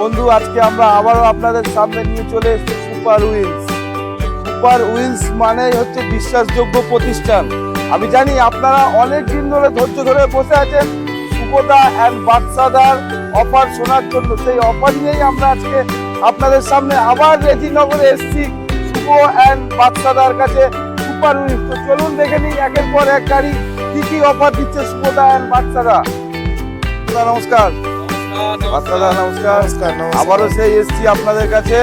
বন্ধু, আজকে আমরা আবারও আপনাদের সামনে নিয়ে চলে এসেছি সুপার উইলস। সুপার উইলস মানেই হচ্ছে বিশ্বাসযোগ্য প্রতিষ্ঠান। আমি জানি আপনারা অনেক দিন ধরে ধৈর্য ধরে বসে আছেন সুপদা অ্যান্ড বাদশাদার অফার শোনার জন্য। সেই অফার নিয়েই আমরা আজকে আপনাদের সামনে আবার রেজিনগরে এসেছি শুভ অ্যান্ড বাদশাদার কাছে সুপার উইলস। তো চলুন দেখে নিই একের পর এক গাড়ি কি কি অফার দিচ্ছে সুপদা অ্যান্ড বাদশাদা। নমস্কার। নমস্কার নমস্কার নমস্কার। আবারও সেই এসছি আপনাদের কাছে।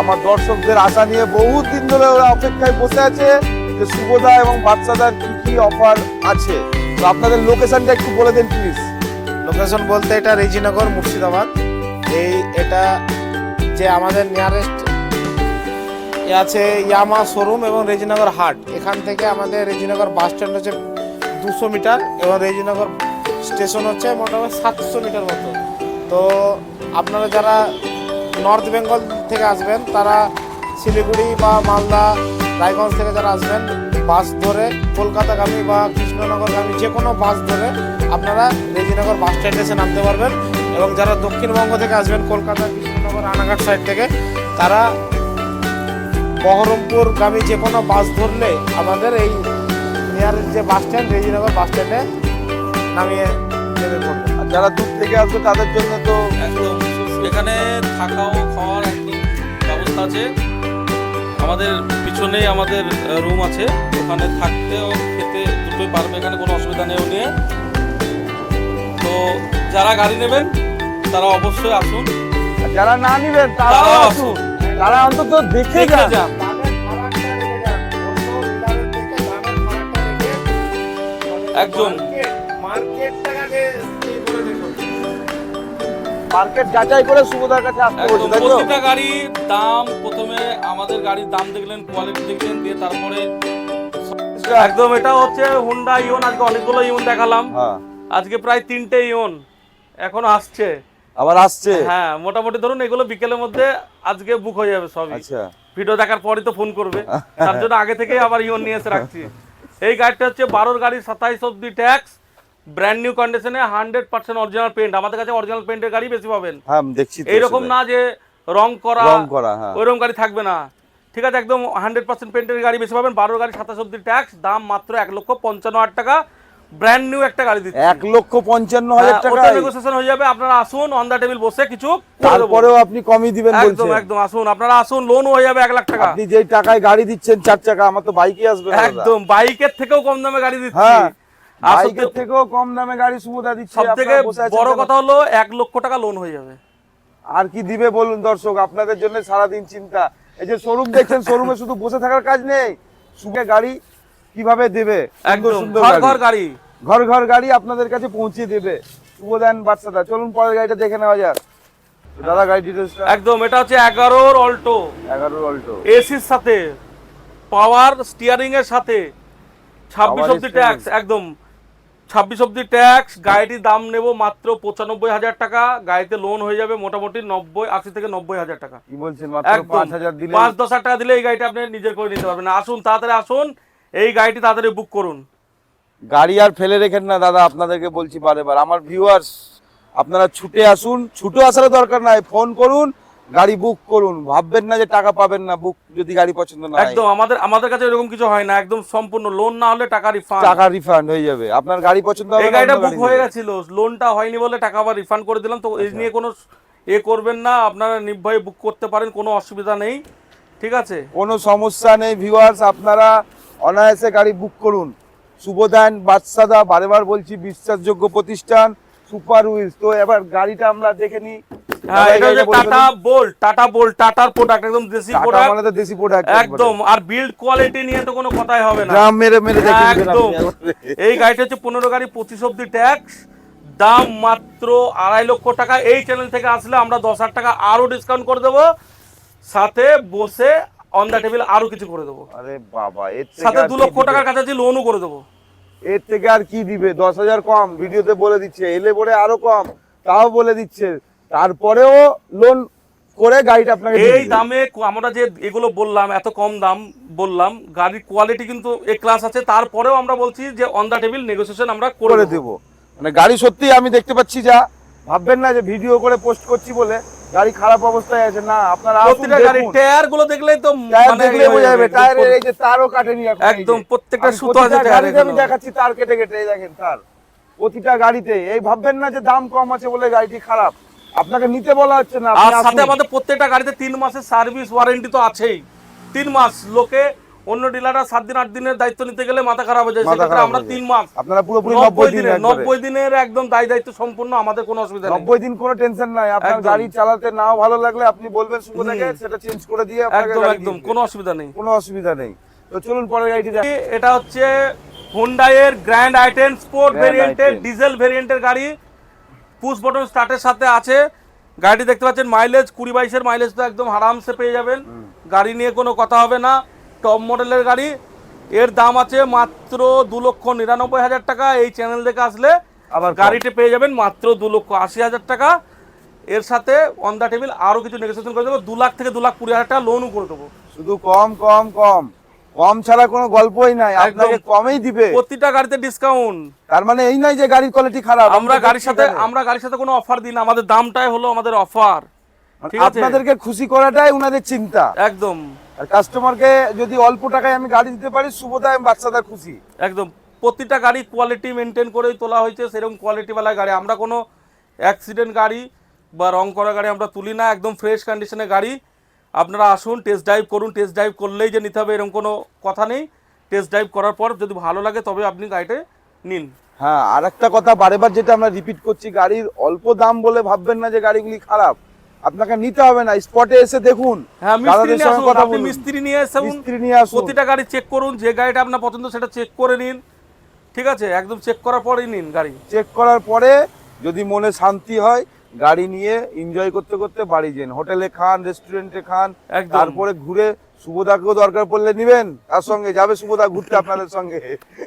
আমার দর্শকদের আশা নিয়ে বহুত দিন ধরে ওরা অপেক্ষায় বসে আছে যে শুভদা এবং বাচ্চাদার কি কি অফার আছে। তো আপনাদের লোকেশনটা একটু বলে দিন প্লিজ লোকেশন বলতে এটা রেজিনগর মুর্শিদাবাদ। এই এটা যে আমাদের নিয়ারেস্ট আছে ইয়ামা শোরুম এবং রেজিনগর হাট। এখান থেকে আমাদের রেজিনগর বাস স্ট্যান্ড হচ্ছে দুশো মিটার এবং রেজিনগর স্টেশন হচ্ছে মোটামুটি সাতশো মিটার মতো। তো আপনারা যারা নর্থ বেঙ্গল থেকে আসবেন, তারা শিলিগুড়ি বা মালদা, রায়গঞ্জ থেকে যারা আসবেন, বাস ধরে কলকাতাগামী বা কৃষ্ণনগরগামী যে কোনো বাস ধরে আপনারা রেজিনগর বাস স্ট্যান্ডে এসে নামতে পারবেন এবং যারা দক্ষিণবঙ্গ থেকে আসবেন, কলকাতা, কৃষ্ণনগর, রানাঘাট সাইড থেকে, তারা বহরমপুর বহরমপুরগামী যে কোনো বাস ধরলে আমাদের এই নিয়ারের যে বাস স্ট্যান্ড, রেজিনগর বাস স্ট্যান্ডে নামিয়ে নেমে পড়বে যারা দূর থেকে আসবে তাদের জন্য তো একদম। এখানে থাকাও খাওয়ার একদম ব্যবস্থা আছে। আমাদের পিছনেই আমাদের রুম আছে। ওখানে থাকতেও খেতে দুটোই পারবে এখানে কোনো অসুবিধা নেই নিয়ে তো যারা গাড়ি নেবেন তারা অবশ্যই আসুন। যারা না নিবেন তারাও আসুন। তারা অন্তত দেখে যান। একদম। মার্কেট টাকাকে দেখুন মার্কেট যাচাই করে কাছে আসতে বলছে তাই তো? প্রতিটা গাড়ির দাম প্রথমে আমাদের গাড়ির দাম দেখলেন কোয়ালিটি দেখলেন দিয়ে তারপরে একদম এটা হচ্ছে হুন্ডা ইওন আজকে অনেকগুলো ইওন দেখালাম। হ্যাঁ। আজকে প্রায় তিনটে ইওন এখনও আসছে। আবার আসছে? হ্যাঁ মোটামুটি ধরুন এগুলো বিকেলের মধ্যে আজকে বুক হয়ে যাবে সবই। আচ্ছা। ভিডিও দেখার পরই তো ফোন করবে। তার জন্য আগে থেকেই আবার ইওন নিয়ে এসে রাখছি। এই গাড়িটা হচ্ছে বারোর গাড়ি সাতাইশ অব্দি ট্যাক্স ব্র্যান্ড নিউ কন্ডিশনে হান্ড্রেড পার্সেন্ট অরিজিনাল পেন্ট আমাদের কাছে অরিজিনাল পেন্টের গাড়ি বেশি পাবেন। হ্যাঁ দেখছি এইরকম না যে রং করা রং করা হ্যাঁ। ওইরকম গাড়ি থাকবে না। ঠিক আছে একদম হান্ড্রেড পার্সেন্ট পেন্টের গাড়ি বেশি পাবেন। বারো গাড়ি সাতাশ অব্দি ট্যাক্স দাম মাত্র এক লক্ষ পঞ্চান্ন হাজার টাকা। ব্র্যান্ড নিউ একটা গাড়ি দিচ্ছে। এক লক্ষ পঞ্চান্ন হাজার হ্যাঁ, টাকা। নেগোসিয়েশন হয়ে যাবে। আপনারা আসুন অন দা টেবিল বসে কিছু। তারপরেও আপনি কমই দিবেন একদম একদম আসুন। আপনারা আসুন লোন হয়ে যাবে এক লাখ টাকা। আপনি যেই টাকায় গাড়ি দিচ্ছেন চার চাকা আমার তো বাইকে আসবে একদম বাইকের থেকেও কম দামে গাড়ি দিচ্ছি। হ্যাঁ। বাইকের থেকেও কম দামে গাড়ি সুবিধা দিচ্ছে সব থেকে আপনারা বসে আছেন বড় কথা হলো এক লক্ষ টাকা লোন হয়ে যাবে। আর কি দিবে বলুন দর্শক আপনাদের জন্য সারাদিন চিন্তা। এই যে শোরুম দেখছেন শোরুমে শুধু বসে থাকার কাজ নেই সুখে গাড়ি কীভাবে দেবে? একদম সুন্দর ঘর গাড়ি। ঘর গাড়ি। ঘর ঘর গাড়ি আপনাদের কাছে পৌঁছে দেবে। শুভদান বাচ্চাদা চলুন পরের গাড়িটা দেখে নেওয়া যাক। দাদা গাড়ি ডিটেলসটা একদম এটা হচ্ছে এগারোর অল্টো। এগারো অল্টো। এসির সাথে পাওয়ার স্টিয়ারিং এর সাথে ছাব্বিশ Power অব্দি ট্যাক্স একদম। ছাব্বিশ অব্দি ট্যাক্স গাড়িটির দাম নেব মাত্র পঁচানব্বই হাজার টাকা গাড়িতে লোন হয়ে যাবে মোটামুটি নব্বই আশি থেকে নব্বই হাজার টাকা। পাঁচ দশ হাজার টাকা দিলে এই গাড়িটা আপনি নিজের করে নিতে পারবেন। আসুন তাড়াতাড়ি আসুন এই গাড়িটি তাড়াতাড়ি বুক করুন। গাড়ি আর ফেলে রেখেন না দাদা আপনাদেরকে বলছি বারে বার। আমার ভিউয়ার্স আপনারা ছুটে আসুন। ছুটে আসার দরকার নাই ফোন করুন গাড়ি বুক করুন। ভাববেন না যে টাকা পাবেন না বুক যদি গাড়ি পছন্দ না একদম আমাদের আমাদের কাছে এরকম কিছু হয় না একদম সম্পূর্ণ লোন না হলে টাকা রিফান্ড টাকা রিফান্ড হয়ে যাবে। আপনার গাড়ি পছন্দ হবে না, গাড়িটা বুক হয়ে। গেছিল লোনটা হয়নি বলে টাকা আবার রিফান্ড করে দিলাম তো আচ্ছা। এই নিয়ে কোনো এ করবেন না আপনারা নির্ভয়ে বুক করতে পারেন কোনো অসুবিধা নেই ঠিক আছে? কোনো সমস্যা নেই ভিউয়ার্স আপনারা অনায়াসে গাড়ি বুক করুন। শুভদান বাদশাদা বারেবার বলছি বিশ্বাসযোগ্য প্রতিষ্ঠান সুপার উইলস তো এবার গাড়িটা আমরা দেখে নিই। এটা হচ্ছে টাটা বোল্ট টাটা বোল্ট টাটার প্রোডাক্ট একদম দেশি প্রোডাক্ট মানে তো দেশি প্রোডাক্ট একদম আর বিল্ড কোয়ালিটি নিয়ে তো কোনো কথাই হবে না। মেরে মেরে একদম। এই গাড়িটা হচ্ছে পনেরো গাড়ি পঁচিশ অব্দি ট্যাক্স দাম মাত্র আড়াই লক্ষ টাকা। এই চ্যানেল থেকে আসলে আমরা দশ হাজার টাকা আরও ডিসকাউন্ট করে দেবো। সাথে বসে অন দ্য টেবিল আরও কিছু করে দেবো। আরে বাবা এর সাথে দু লক্ষ টাকার কাছাকাছি লোনও করে দেবো। এর থেকে আর কি দিবে? দশ হাজার কম ভিডিওতে বলে দিচ্ছে এলে পরে আরও কম তাও বলে দিচ্ছে। তারপরেও লোন করে গাড়িটা আপনাকে এই দামে আমরা যে এগুলো বললাম এত কম দাম বললাম গাড়ির কোয়ালিটি কিন্তু এ ক্লাস আছে। তারপরেও আমরা বলছি যে অন দ্য টেবিল নেগোসিয়েশন আমরা করে দেবো। মানে গাড়ি সত্যি আমি দেখতে পাচ্ছি যা ভাববেন না যে ভিডিও করে পোস্ট করছি বলে গাড়ি খারাপ অবস্থায় আছে। না আপনারা প্রতিটা গাড়ির টায়ারগুলো দেখলেই তো মানে দেখলে বোঝা যাবে। টায়ারের এই যে তারও কাটেনি এখন একদম প্রত্যেকটা সুতো আছে টায়ারে আমি দেখাচ্ছি তার কেটে কেটে এই দেখেন তার। প্রতিটা গাড়িতে এই ভাববেন না যে দাম কম আছে বলে গাড়িটি খারাপ। আপনাকে নিতে বলা হচ্ছে না আর সাথে আমাদের প্রত্যেকটা গাড়িতে তিন মাসের সার্ভিস ওয়ারেন্টি তো আছেই। তিন মাস লোকে অন্য ডিলাররা সাত দিন আট দিনের দায়িত্ব নিতে গেলে মাথা খারাপ হয়ে যায়। সেক্ষেত্রে আমরা তিন মাস আপনারা পুরোপুরি নব্বই দিনের নব্বই দিনের একদম দায় দায়িত্ব সম্পূর্ণ আমাদের কোনো অসুবিধা নেই। নব্বই দিন কোনো টেনশন নাই। আপনার গাড়ি চালাতে নাও ভালো লাগলে আপনি বলবেন সুবোধাকে সেটা চেঞ্জ করে দিয়ে আপনাকে একদম একদম কোনো অসুবিধা নেই। কোনো অসুবিধা নেই। তো চলুন পরের গাড়িটি দেখ। এটা হচ্ছে হুন্ডাই এর গ্র্যান্ড আইটেন স্পোর্ট ভেরিয়েন্টের ডিজেল ভেরিয়েন্টের গাড়ি। পুশ বটন স্টার্টের সাথে আছে। গাড়িটি দেখতে পাচ্ছেন মাইলেজ কুড়ি বাইশের মাইলেজ তো একদম আরামসে পেয়ে যাবেন। গাড়ি নিয়ে কোনো কথা হবে না। টপ মডেলের গাড়ি। এর দাম আছে মাত্র দু লক্ষ নিরানব্বই হাজার টাকা। এই চ্যানেল দেখে আসলে আবার গাড়িটি পেয়ে যাবেন মাত্র দু লক্ষ আশি হাজার টাকা। এর সাথে অন দ্য টেবিল আরও কিছু নেগোসিয়েশন করে দেবো। দু লাখ থেকে দু লাখ কুড়ি হাজার টাকা লোনও করে দেবো। শুধু কম কম কম। কম ছাড়া কোনো গল্পই নাই আপনাকে কমেই দিবে। প্রতিটা গাড়িতে ডিসকাউন্ট তার মানে এই নাই যে গাড়ির কোয়ালিটি খারাপ আমরা গাড়ির সাথে আমরা গাড়ির সাথে কোনো অফার দিই না আমাদের দামটাই হলো আমাদের অফার মানে আপনাদেরকে খুশি করাটাই উনাদের চিন্তা। একদম। আর কাস্টমারকে যদি অল্প টাকায় আমি গাড়ি দিতে পারি সুবোধায় আমি বাচ্চাদের খুশি। একদম। প্রতিটা গাড়ি কোয়ালিটি মেনটেন করেই তোলা হয়েছে সেরকম কোয়ালিটিওয়ালা গাড়ি। আমরা কোনো অ্যাক্সিডেন্ট গাড়ি বা রং করা গাড়ি আমরা তুলি না একদম ফ্রেশ কন্ডিশনের গাড়ি। আপনারা আসুন টেস্ট ড্রাইভ করুন টেস্ট ড্রাইভ করলেই যে নিতে হবে এরকম কোনো কথা নেই। টেস্ট ড্রাইভ করার পর যদি ভালো লাগে তবে আপনি গাড়িটা নিন। হ্যাঁ আর একটা কথা বারেবার যেটা আমরা রিপিট করছি গাড়ির অল্প দাম বলে ভাববেন না যে গাড়িগুলি খারাপ। আপনাকে নিতে হবে না স্পটে এসে দেখুন। হ্যাঁ মিস্ত্রি নিয়ে আসুন মিস্ত্রি নিয়ে আসুন। প্রতিটা গাড়ি চেক করুন যে গাড়িটা আপনার পছন্দ সেটা চেক করে নিন। ঠিক আছে? একদম চেক করার পরেই নিন গাড়ি। চেক করার পরে যদি মনে শান্তি হয় গাড়ি নিয়ে এনজয় করতে করতে বাড়ি যান। হোটেলে খান রেস্টুরেন্টে খান। তারপরে ঘুরে সুবোধাকেও দরকার পড়লে নিবেন। তার সঙ্গে যাবে সুবোধা ঘুরতে আপনাদের সঙ্গে।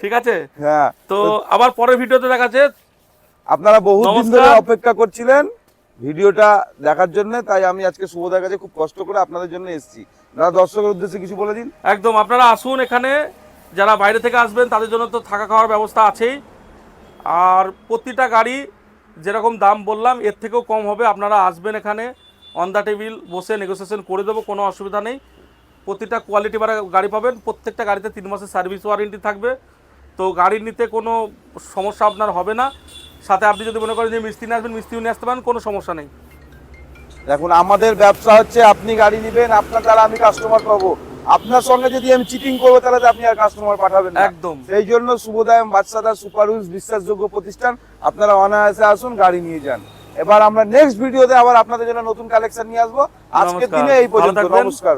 ঠিক আছে? হ্যাঁ। তো আবার পরের ভিডিওতে দেখা যাচ্ছে আপনারা বহুদিন নমস্কার। ধরে অপেক্ষা করছিলেন ভিডিওটা দেখার জন্য তাই আমি আজকে সুবোধার কাছে খুব কষ্ট করে আপনাদের জন্য এসেছি। দাদা দর্শকের উদ্দেশ্যে কিছু বলে দিন। একদম। আপনারা আসুন এখানে। যারা বাইরে থেকে আসবেন তাদের জন্য তো থাকা খাওয়ার ব্যবস্থা আছেই। আর প্রতিটা গাড়ি যেরকম দাম বললাম এর থেকেও কম হবে। আপনারা আসবেন এখানে অন দ্য টেবিল বসে নেগোসিয়েশন করে দেবো কোনো অসুবিধা নেই। প্রতিটা কোয়ালিটি বাড়া গাড়ি পাবেন প্রত্যেকটা গাড়িতে তিন মাসের সার্ভিস ওয়ারেন্টি থাকবে। তো গাড়ি নিতে কোনো সমস্যা আপনার হবে না। সাথে আপনি যদি মনে করেন যে মিস্ত্রি নিয়ে আসবেন মিস্ত্রিও নিয়ে আসতে পারেন কোনো সমস্যা নেই। দেখুন আমাদের ব্যবসা হচ্ছে আপনি গাড়ি নেবেন আপনার দ্বারা আমি কাস্টমার পাবো। আপনার সঙ্গে যদি আমি চিটিং করব তাহলে আপনি আর কাস্টমার পাঠাবেন একদম। সেই জন্য শুভদায়ম বাচ্চাদা সুপার উইলস বিশ্বাসযোগ্য প্রতিষ্ঠান আপনারা অনায়াসে আসুন গাড়ি নিয়ে যান। এবার আমরা নেক্সট ভিডিওতে আবার আপনাদের জন্য নতুন কালেকশন নিয়ে আসব। আজকের দিনে এই পর্যন্ত। নমস্কার।